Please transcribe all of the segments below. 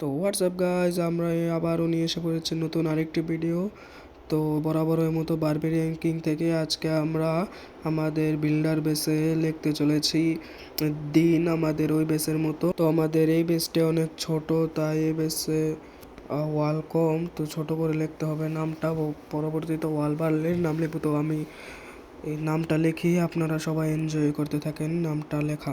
তো WhatsApp guys আমরা আবারও নিয়ে এসে পড়েছি নতুন আরেকটি ভিডিও তো বরাবরের মতো বারবেরিয়ান কিং থেকে আজকে আমরা আমাদের বিল্ডার বেসে লিখতে চলেছি, দিন আমাদের ওই বেসের মতো। তো আমাদের এই বেসটা অনেক ছোট, তাই এই বেসে ওয়াল কম। তো ছোট করে লিখতে হবে নামটা পরবর্তীতে ওয়াল বাড়লে নাম লিখব। তো আমি এই নামটা লিখি, আপনারা সবাই এনজয় করতে থাকেন নামটা লেখা।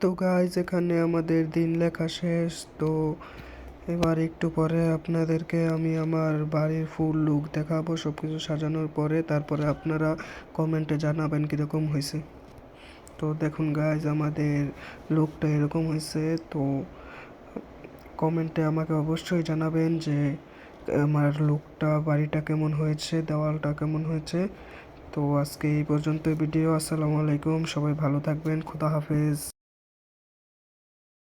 তো গাইজ এখানে আমাদের দিন লেখা শেষ। তো এবার একটু পরে আপনাদেরকে আমি আমার বাড়ির ফুল লুক দেখাবো সব কিছু সাজানোর পরে তারপরে আপনারা কমেন্টে জানাবেন কীরকম হয়েছে। তো দেখুন গাইজ আমাদের লুকটা এরকম হয়েছে। তো কমেন্টে আমাকে অবশ্যই জানাবেন যে আমার লুকটা বাড়িটা কেমন হয়েছে, দেওয়ালটা কেমন হয়েছে। তো আজকে এই পর্যন্ত ভিডিও আসসালামু আলাইকুম, সবাই ভালো থাকবেন, খুদা হাফেজ।